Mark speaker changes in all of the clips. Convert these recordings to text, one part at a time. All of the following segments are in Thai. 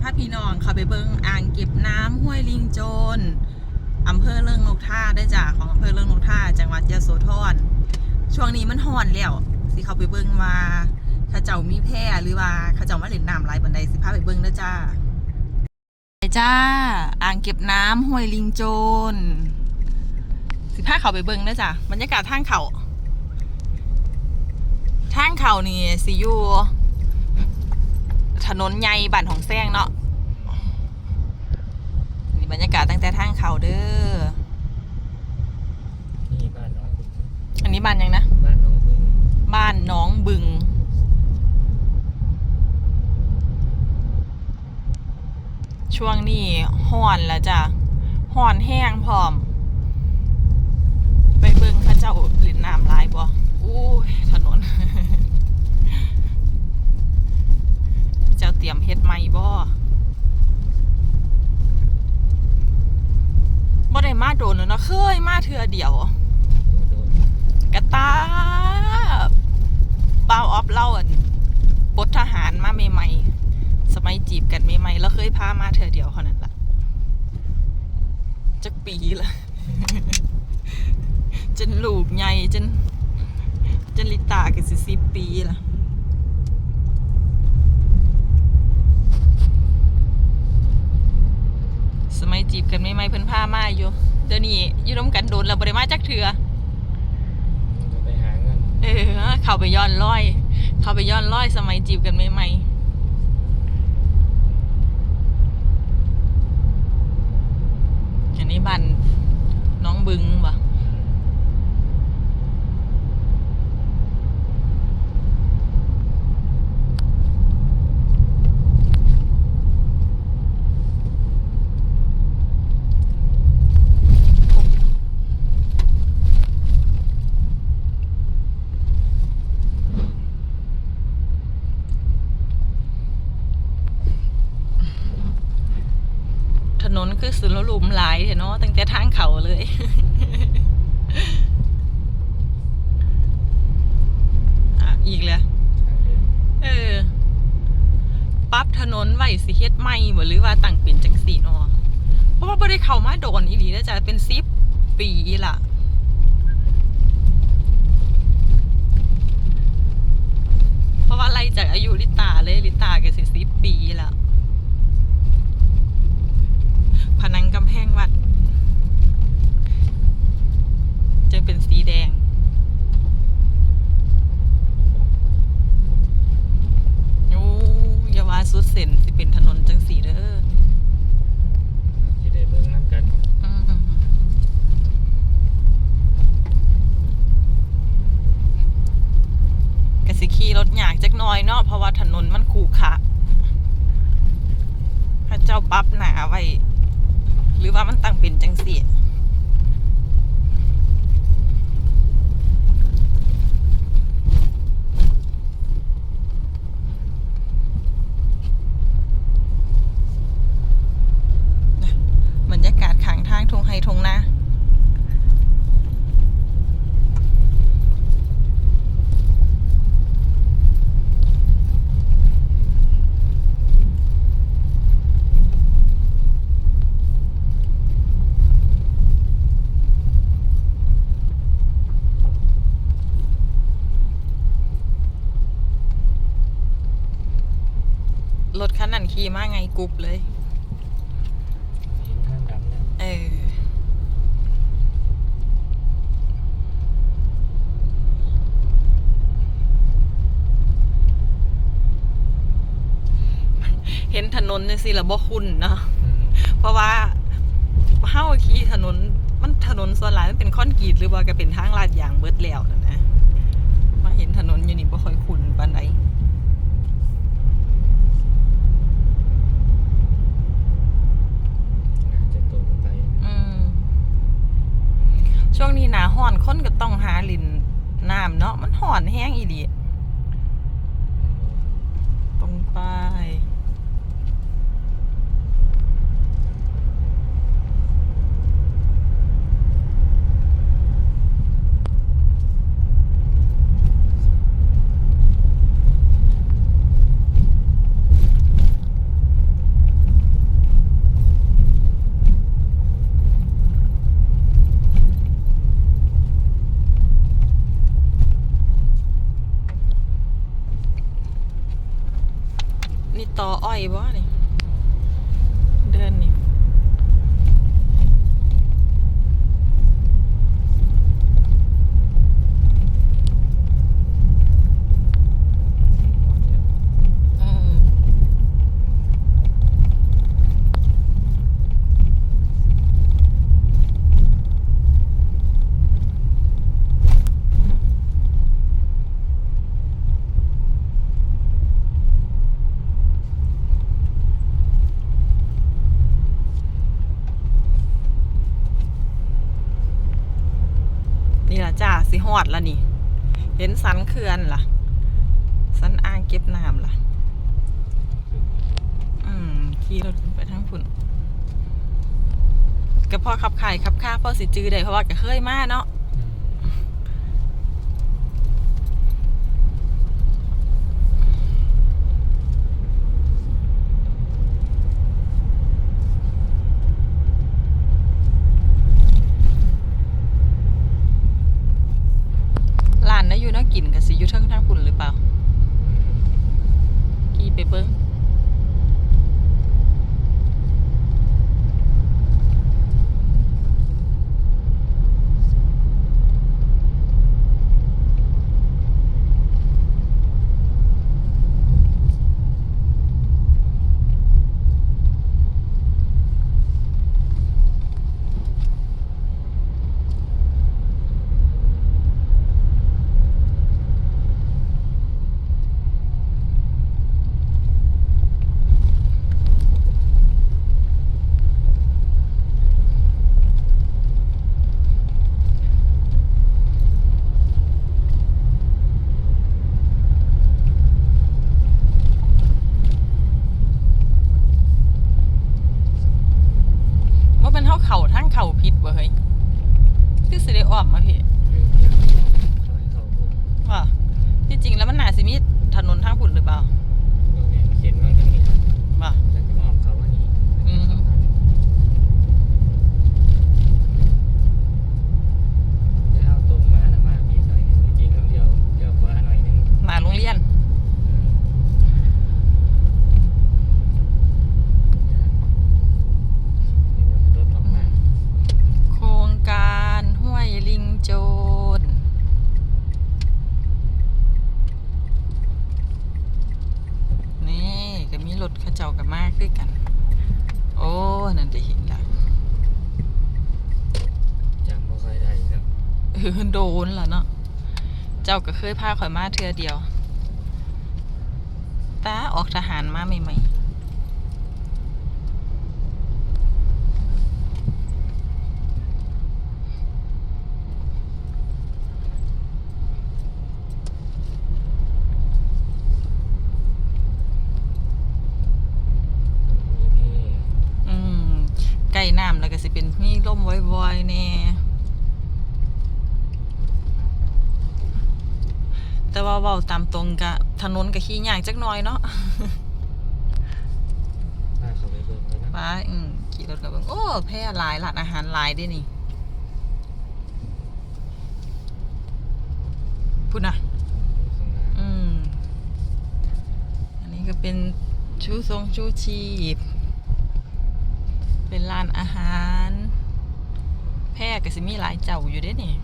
Speaker 1: พาพี่น้องเขาไปเบิงอ่างเก็บน้ำห้วยลิงโจนอำเภอเริงนกท่าได้จ้ะของอำเภอเริงนกท่าจังหวัดยะโสธรช่วงนี้มันห่อนแล้วสิเขาไปเบิงว่าขาเจ้ามีแพร่หรือว่าขาเจ้ามาเล่นน้ำหลายบันไดสิพาไปเบิงนะจ้าไปจ้า อ่างเก็บน้ำห้วยลิงโจนสิพาเขาไปเบิงนะจ้ะบรรยากาศทางเขาทางเขานี่สิอยู่ ถนนใหญ่บ้านของแซงเนาะนี่บรรยากาศตั้งแต่ทางเขาเด้อ
Speaker 2: นี่บ้านน้องบึง
Speaker 1: อันนี้บ้านยังนะ
Speaker 2: บ้านน้องบึง
Speaker 1: บ้านน้องบึง ช่วงนี้ห่อนแล้วจ้ะห่อนแห้งพร้อม ไปเบิ่งเข้าเจ้าหลินน้ำลายบ่อู้ยถนน เจ้าเตรียมเฮ็ดไหมบ่บ่ได้มาโดนแล้ว เคยมาเทื่อเดียว กระตาบ้าวออฟเล่าอันปลดทหารมาใหม่ๆสมัยจีบกันใหม่ๆแล้วเคยพามาเธอเดียวเท่านั้นละจักปีละจนลูกใหญ่จนจนลิตากันสิสิปีละสมัยจีบกันใหม่ๆเพิ่นพามาอยู่ เดี๋ยวนี้อยู่ร่วมกันโดนแล้วบ่ได้มาจักเถือ
Speaker 2: จะไปหาเงิน
Speaker 1: เออเข้าไปย้อนร้อย เข้าไปย้อนร้อยสมัยจีบกันใหม่ๆอันนี้บันน้องบึงปะถนน คือสุรหลุมหลายเถอะเนาะตั้งแต่ทางเขาเลยอีกแล้ว
Speaker 2: เอ
Speaker 1: อปั๊บถนนไหวสิเฮ็ดใหม่บ่หรือว่าตั้งเป็นจังสีนาะเพราะว่าบ่ได้เข้ามาโดนอีหลีแล้วจ้ะเป็นสิบปีล่ะเพราะว่าไล่จากอายุลิตาเลยลิตาก็สิสิบปีละผนังกำแพงวัดจะเป็นสีแดง โอ้อยาวาสุดเส้นสิเป็นถนนจังสีเด้อ
Speaker 2: ที่ได้เบิ่งน้ำกัน
Speaker 1: อืมกสิขี่รถยากจักห น้อยเนาะเพราะว่าถนนมันขรุขระพระเจ้าปั๊บหนาไว้ หรือว่ามันตั้งเป็นจังสีบรรยากาศข้างทางทงไฮทงนาๆรถคั นนั้นขี่มาไงกรุบเลย
Speaker 2: เห็นข้างดำแล้ว
Speaker 1: เออ เห็นถนนนี่สิละบ่คุ้นเนาะ
Speaker 2: อืม
Speaker 1: เพราะว่าเฮาขี่ถนนมันถนนส่วนหลายมันเป็นคอนกรีตหรือว่าก็เป็นทางลาดยางเบิดแล้วนั่นนะมาเห็นถนนอยู่นี่บ่ค่อยคุ้นปานใด
Speaker 2: น่าจะตรงไป
Speaker 1: อืม ช่วงนี้หนาห่อนคนก็ต้องหาลินน้ำเนาะมันห่อนแห้งอีดีตรงไป ต่ออ้อยบ่นี่เดินนี่ อืมนี่ล่ะจ้าสิฮ อดแล้วนี่ เห็นสันเขื่อนล่ะ สันอ่างเก็บน้ำล่ะ อืมขี่รถขึ้นไปทั้งพุ่นก็พอขับไข่ขับค่าพอสิจื้อได้เพราะว่าก็เคยมาเนาะร้านนะอยู่เนาะกินกับสิอยู่เทิงทางพุ่นหรือเปล่ากี่ไปเบิ้งว่าเป็นเท่าเข่าทั้งเข่าผิด บ่เฮ้ยคือสิได้อ้อมมาพี่ ว่าที่จริงแล้วมันน่าสิมีถนนทางพุ่นหรือเปล่าว่า อืม หน้าโรงเรียน โครงการห้วยลิงโจร นี่ก็มีรถเข้าเจ้า กับมาคือกัน โอ้นั่นจะเห็นแล้วเออโดนล่ะเนาะเจ้าก็เคยพาข่อยมาเทือเดียวตาออกทหารมาใหม่ๆ อืมใกล้น้ำแล้วก็สิเป็นมีร่มวอยๆแน่ แต่ว่าเว้าตามตรงกะถนนก็ขี้ยากจักหน่อยเนาะไปอืมขี่รถกับเบิ่งโอ้แพร่หลายร้านอาหารหลายเด้วยนี่พูดนะอืม อันนี้ก็เป็นชูทรงชูชีพ เป็นร้านอาหาร แพร่ก็สิมีหลายเจ้าอยู่เด้นี่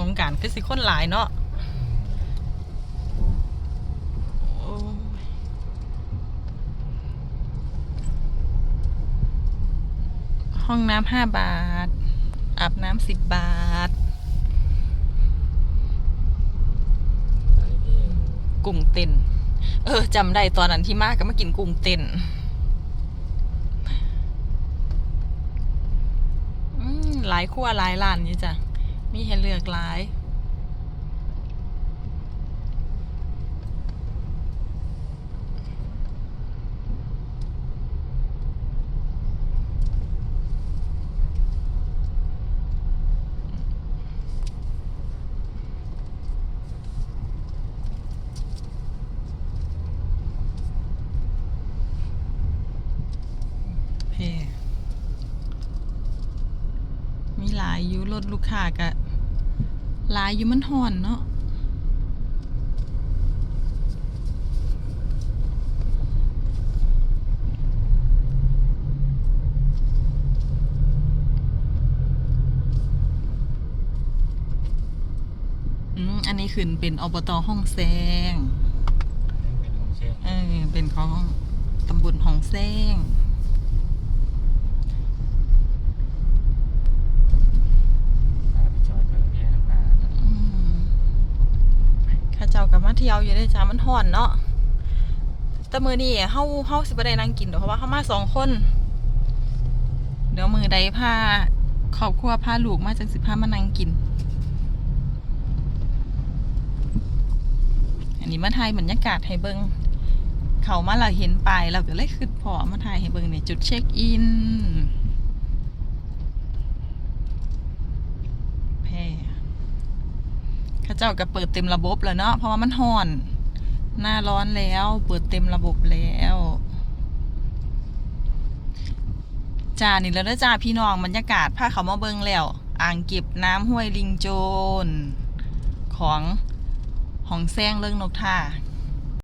Speaker 1: สงการคือสิคนหลายเนาะห้องน้ำห้าบาท อาบน้ำสิบบาท กุ้งเต้น เออจำได้ตอนนั้นที่มากก็มากินกุ้งเต้นหลายครัวหลายร้านนี่จ้ะ มีให้เลือกหลาย เพมีหลายอยู่รถถลูกค้าก็หลายอยู่มันห่อนเนาะอืมอันนี้ขึ้นเป็นอบตห้องแซง
Speaker 2: เป็นของเช่น
Speaker 1: เออเป็นของตำบลห้องแซง
Speaker 2: พาไปจอดเบิ่งแค่น้ำหนา
Speaker 1: อืมข้าเจ้า กับมาเที่ยวอยู่ได้จ้ามันห่อนเนาะแต่มือนี่เฮาเฮาสิบ่ได้นั่งกินดอกเพราะว่าเฮามาสองคน เดี๋ยวมือใดพาครอบครัวพาลูกมาจังสิพามานั่งกิน อันนี้มาถ่ายบรรยากาศให้เบิงเขามาเราเห็นปลายเราก็เลยขึ้นพอมาถ่ายให้เบิงในจุดเช็คอินแพร่ เจ้าก็เปิดเต็มระบบแล้วเนาะเพราะว่ามันห่อน หน้าร้อนแล้ว เปิดเต็มระบบแล้วจ้านี่แล้วเด้จ้าพี่น้องบรรยากาศผ้าเขามาเบิงแล้ว อ่างเก็บน้ำห้วยลิงโจน ของของแซงเรื่องนกท่า